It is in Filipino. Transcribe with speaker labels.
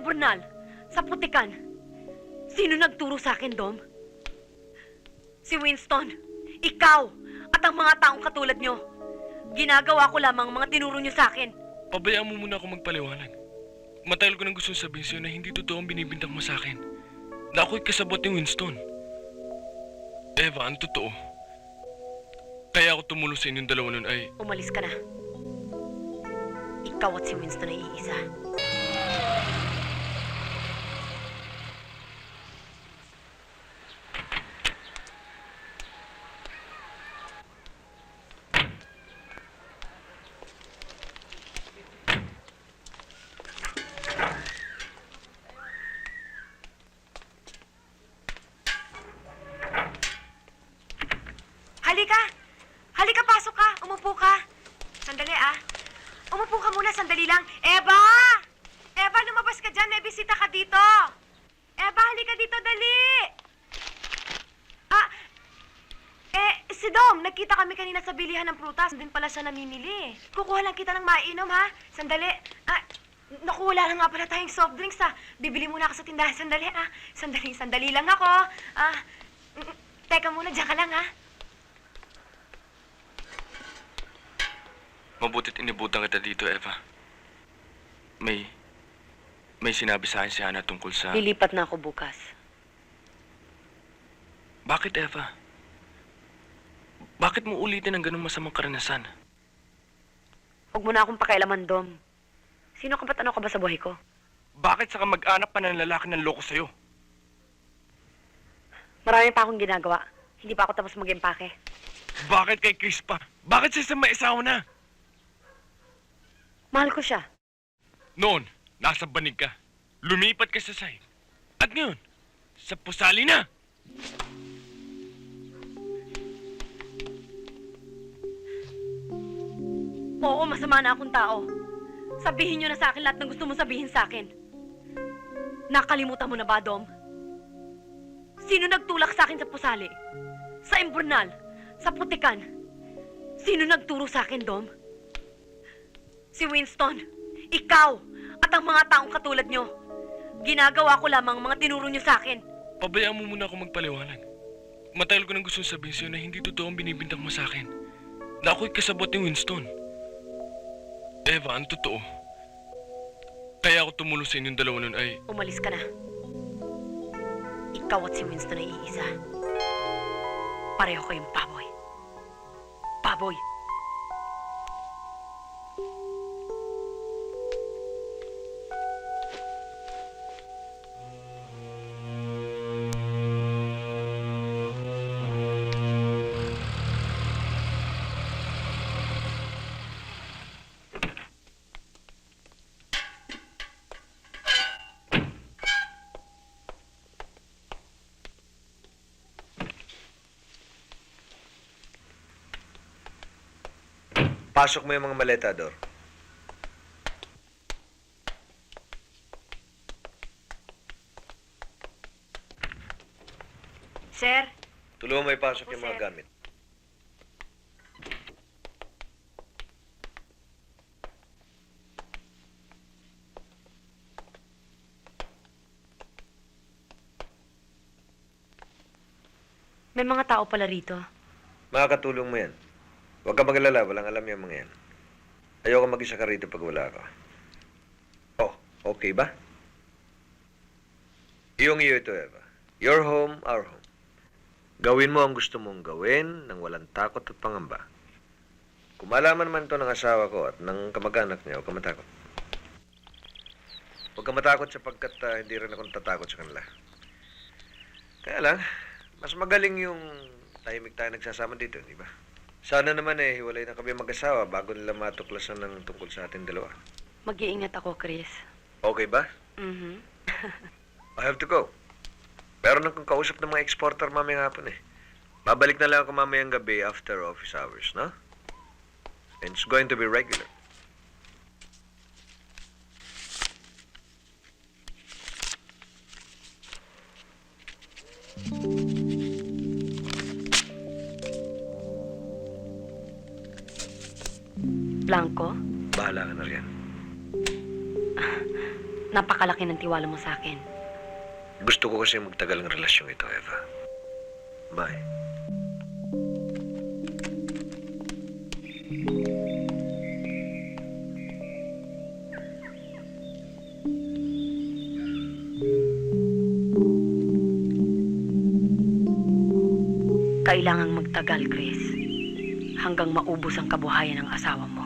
Speaker 1: Imburnal, sa Putikan. Sino nagturo sa akin, Dom? Si Winston. Ikaw at ang mga taong katulad nyo. Ginagawa ko lamang ang mga tinuro nyo sa akin.
Speaker 2: Pabayaan mo muna ako magpaliwanag. Matagal ko nang gusto sabihin sa'yo na hindi totoo ang binibintang mo sa akin. Na ako'y kasabot ni Winston. Eva, ang totoo. Kaya ako tumulong sa inyong dalawa nun ay
Speaker 1: Umalis ka na. Ikaw at si Winston ay iisa. Halika! Halika, pasok ka! Sandali ah. Umupo ka muna, sandali lang. Eva! Eva, lumabas ka dyan. May bisita ka dito. Eva, halika dito, dali! Ah, eh, si Dom, nagkita kami kanina sa bilihan ng prutas. Din pala siya namimili. Kukuha lang kita ng mainom, ha? Sandali. Ah, naku, wala lang nga pala tayong soft drinks, ha? Bibili muna ako sa tindahan. Sandali, ah. Sandali, sandali lang ako. Ah, mm, mm, teka muna, dyan ka lang, ha?
Speaker 2: Mabutit inibutan kita dito, Eva. May... May sinabi sa akin si Hana tungkol sa...
Speaker 1: Lilipat na ako bukas.
Speaker 2: Bakit, Eva? Bakit mo ulitin ang ganung masamang karanasan?
Speaker 1: Huwag mo na akong pakialaman, Dom. Sino ka ba't ano ka ba sa buhay ko?
Speaker 2: Bakit sa mag-anak pa ng lalaki ng loko sa'yo?
Speaker 1: Marami pa akong ginagawa. Hindi pa ako tapos mag-empake.
Speaker 2: Bakit kay Chris pa? Bakit sa isang may asawa na?
Speaker 1: Mahal ko siya.
Speaker 2: Noon, nasa banig ka. Lumipat ka sa side. At ngayon, sa pusali na!
Speaker 1: Oo, masama na akong tao. Sabihin niyo na sa akin lahat ng gusto mo sabihin sa akin. Nakalimutan mo na ba, Dom? Sino nagtulak sa akin sa pusali? Sa Imburnal? Sa Putikan? Sino nagturo sa akin, Dom? Si Winston. Ikaw at ang mga taong katulad nyo. Ginagawa ko lamang ang mga tinuro nyo sa akin.
Speaker 2: Pabayaan mo muna ako magpaliwanag. Matagal ko nang gusto sabihin sa'yo na hindi totoo ang binibintang mo sa akin. Na ako'y kasabot ni Winston. Eva, ang totoo. Kaya ako tumulong sa inyong dalawa nun ay
Speaker 1: Umalis ka na. Ikaw at si Winston ay iisa. Pareho kayong baboy. Baboy.
Speaker 3: Pasok mo yung mga maleta, Dor.
Speaker 1: Sir,
Speaker 3: Tulungan mo ipasok
Speaker 1: Opo,
Speaker 3: yung mga
Speaker 1: sir.
Speaker 3: gamit.
Speaker 1: may mga tao pala rito.
Speaker 3: Makakatulong mo yan. Huwag ka magalala, walang alam yung mga yan. Ayoko mag-isa ka rito pag wala ka. Oh, okay ba? Iyong iyo ito, Eva. Your home, our home. Gawin mo ang gusto mong gawin nang walang takot at pangamba. Kung malaman man to ng asawa ko at ng kamag-anak niya, huwag ka matakot. Huwag ka matakot sapagkat ah, hindi rin ako natatakot sa kanila. Kaya lang, mas magaling yung tahimik tayo nagsasama dito, di ba? Sana naman eh, hiwalay na kami mag-asawa bago nila matuklasan ng tungkol sa ating dalawa.
Speaker 1: Mag-iingat ako, Chris.
Speaker 3: Okay ba?
Speaker 1: Mhm.
Speaker 3: I have to go. Meron akong kausap ng mga exporter mamayang hapon eh. Babalik na lang ako mamayang gabi after office hours, no? And it's going to be regular.
Speaker 1: Blanco?
Speaker 3: Bahala ka na riyan.
Speaker 1: Napakalaki ng tiwala mo sa akin.
Speaker 3: Gusto ko kasi magtagal ng relasyon ito, Eva. Bye.
Speaker 1: Kailangang magtagal, Chris. Hanggang maubos ang kabuhayan ng asawa mo.